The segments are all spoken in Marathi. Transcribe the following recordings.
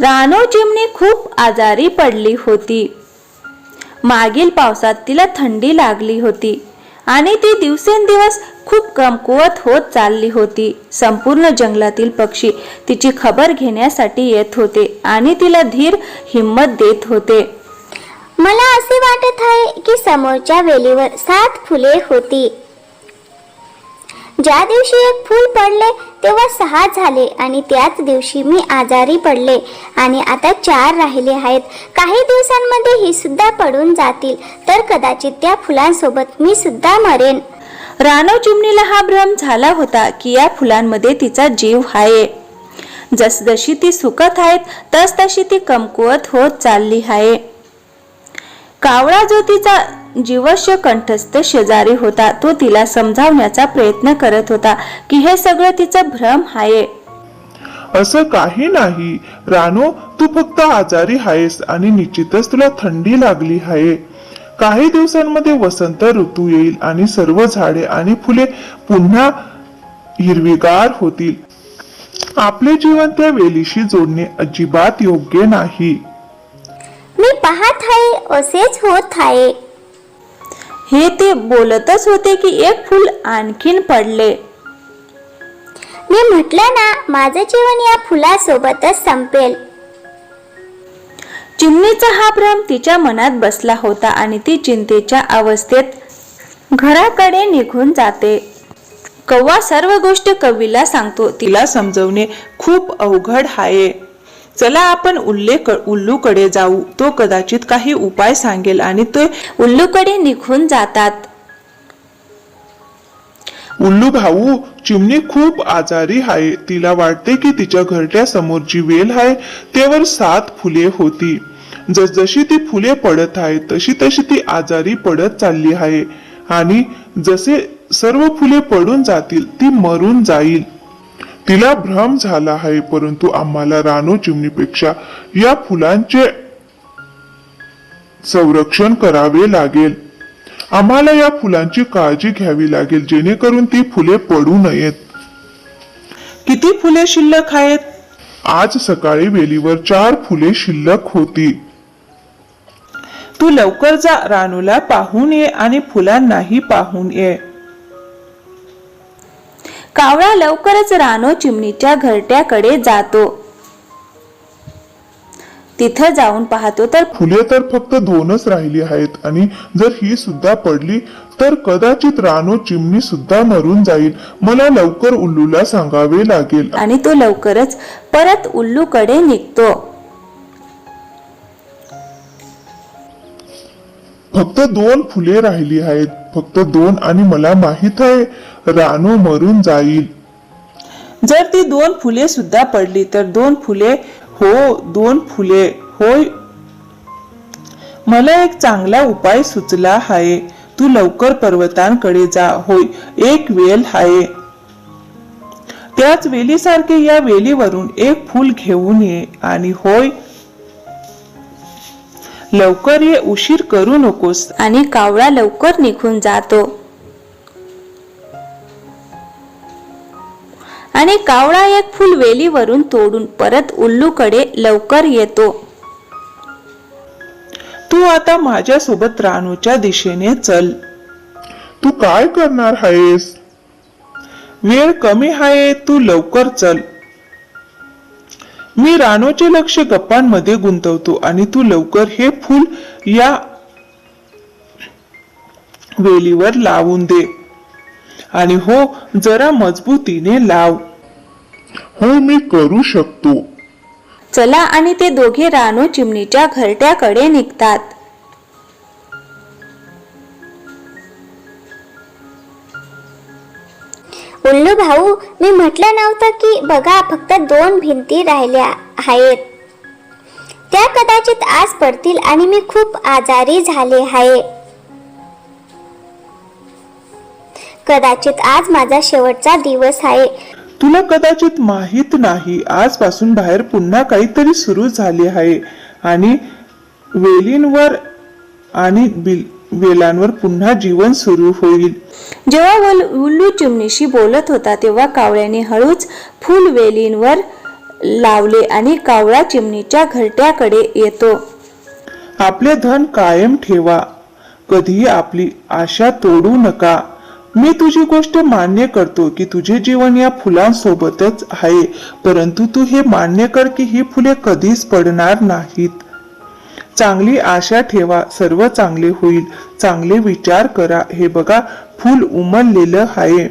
रानो चिमणी खूप आजारी पडली होती. मागील पावसात तिला थंडी लागली होती आणि ती दिवसेंदिवस खूप कमकुवत होत चालली होती. संपूर्ण जंगलातील पक्षी तिची खबर घेण्यासाठी येत होते आणि तिला धीर हिंमत देत होते. मला असे वाटत आहे की समोरच्या वेलीवर सात फुले होती. ज्या दिवशी एक फूल पडले तेव्हा सहा झाले आणि त्याच दिवशी मी आजारी पडले. आणि आता चार राहिले आहेत. काही दिवसांमध्ये ही सुद्धा पडून जातील. तर कदाचित त्या फुलांसोबत मी सुद्धा मरेन. रानो चिमणीला हा भ्रम झाला होता की या फुलांमध्ये तिचा जीव आहे. जसजशी ती सुकत आहेत तसतशी ती कमकुवत होत चालली आहे. कावळा जो तिचा जीवश्य कंठस्थ शेजारी होता. तो तिला समजावण्याचा प्रयत्न करत होता की हे सगळं तिचं भ्रम आहे असं काही नाही. रानो तू फक्त आजारी आहेस आणि निश्चितच तुला थंडी लागली आहे काही दिवसांमध्ये वसंत ऋतू येईल आणि सर्व झाडे आणि फुले पुन्हा हिरवीगार होतील. आपले जीवन त्या वेलीशी जोडणे अजिबात योग्य नाही. असेच होत आहे. हे ते बोलतच होते की एक फूल आणखीन पडले. मी म्हटलं ना माझं जीवन या फुलासोबतच संपेल. चिमणीचा हा भ्रम तिच्या मनात बसला होता आणि ती चिंतेच्या अवस्थेत घराकडे निघून जाते. कव्वा सर्व गोष्ट कवीला सांगतो तिला समजवणे खूप अवघड आहे. चला आपण उल्ले उल्लूकडे जाऊ. तो कदाचित काही उपाय सांगेल आणि ते उल्लूकडे निघून जातात. उल्लू भाऊ चिमणी खूप आजारी आहे. तिला वाटते की तिच्या घरट्या समोर जी वेल आहे त्यावर सात फुले होती. जसजशी ती फुले पडत आहे तशी तशी ती आजारी पडत चालली आहे. आणि जसे सर्व फुले पडून जातील ती मरून जाईल. तिला भ्रम झाला आहे परंतु आम्हाला रानो चिमणीपेक्षा या फुलांचे संरक्षण करावे लागेल. आम्हाला या फुलांची काळजी घ्यावी लागेल जेणेकरून ती फुले पडू नयेत. किती फुले शिल्लक आहेत? आज सकाळी वेलीवर चार फुले शिल्लक होती. तू लवकर जा रानूला पाहून ये आणि फुलांनाही पाहून ये. कावळा लवकरच रानो चिमणीच्या घरट्याकडे जातो. तिथं जाऊन पाहतो तर फुले तर फक्त दोनच राहिली आहेत आणि जर ही सुद्धा पडली तर कदाचित रानो चिमणी सुद्धा मरून जाईल. मला लवकर उल्लूला सांगावे लागेल. आणि तो लवकरच परत उल्लूकडे निघतो. फक्त दोन फुले राहिली आहेत. फक्त दोन आणि मला माहीत आहे रानो मरून जाईल. जर ती दोन फुले सुद्धा पडली तर दोन फुले हो दोन फुले होय. मला एक चांगला उपाय सुचला आहे. तू लवकर पर्वतांकडे जा होय एक वेल आहे. त्याच वेलीसारखे या वेलीवरून एक फूल घेऊन ये आणि होय लवकर ये उशीर करू नकोस. आणि कावळा लवकर निघून जातो. आणि कावळा एक फुल वेलीवरून तोडून परत उल्लूकडे लवकर येतो. तू आता माझ्या सोबत रानूच्या दिशेने चल. तू काय करणार आहेस? वेळ कमी आहे तू लवकर चल. मी रानोचे लक्ष गप्पांमध्ये गुंतवतो आणि तू लवकर हे फूल या वेलीवर लावून दे. आणि हो जरा मजबूतीने लाव. हो मी करू शकतो. चला आणि ते दोघे रानो चिमणीच्या घरट्याकडे निघतात. उल्लू भाऊ मी म्हटलं नव्हतं की बघा फक्त दोन भिंती राहिल्या आहेत. त्या कदाचित आज पडतील आणि मी खूप आजारी झाले आहे. कदाचित आज माझा शेवटचा दिवस आहे. तुला कदाचित माहीत नाही आजपासून बाहेर पुन्हा काहीतरी सुरू झाले आहे. आणि वेलींवर आणि बिल वेलांवर पुन्हा जीवन सुरू होईल. जेव्हा उल्लू चिमणीशी बोलत होता तेव्हा कावळ्याने हळूच फुलवेलींवर लावले आणि कावळा चिमणीच्या घरट्याकडे येतो. आपले धन कायम ठेवा. कधीही आपली आशा तोडू नका. मी तुझी गोष्ट मान्य करतो की तुझे जीवन या फुलांसोबतच आहे परंतु तू हे मान्य कर की ही फुले कधीच पडणार नाहीत. चांगली आशा ठेवा सर्व चांगले होईल. चांगले विचार करा. हे बघा फुल उमललेलं आहे.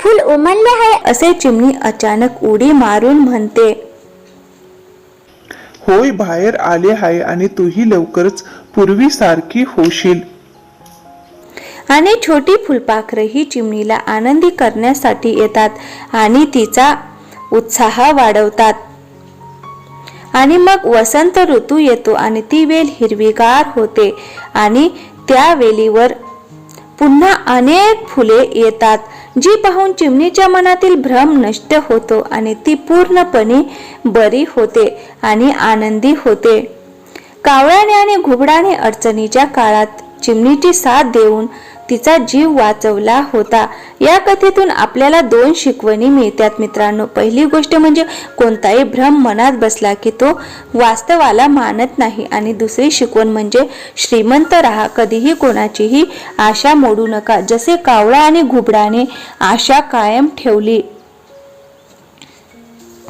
फुल उमलले आहे असे चिमणी अचानक उडी मारून म्हणते. होय बाहेर आले आहे आणि तूही लवकरच पूर्वीसारखी होशील. आणि छोटी फुलपाखरं ही चिमणीला आनंदी करण्यासाठी येतात आणि तिचा उत्साह वाढवतात. आणि मग वसंत ऋतू येतो आणि ती वेल हिरवीगार होते. आणि त्या वेलीवर पुन्हा अनेक फुले येतात जी पाहून चिमणीच्या मनातील भ्रम नष्ट होतो आणि ती पूर्णपणे बरी होते आणि आनंदी होते. कावळ्याने आणि घुबडाने अडचणीच्या काळात चिमणीची साथ देऊन तिचा जीव वाचवला होता. या कथेतून आपल्याला दोन शिकवणी मिळतात मित्रांनो. पहिली गोष्ट म्हणजे कोणताही भ्रम मनात बसला की तो वास्तवाला मानत नाही. आणि दुसरी शिकवण म्हणजे श्रीमंत राहा. कधीही कोणाचीही आशा मोडू नका. जसे कावळा आणि घुबडाने आशा कायम ठेवली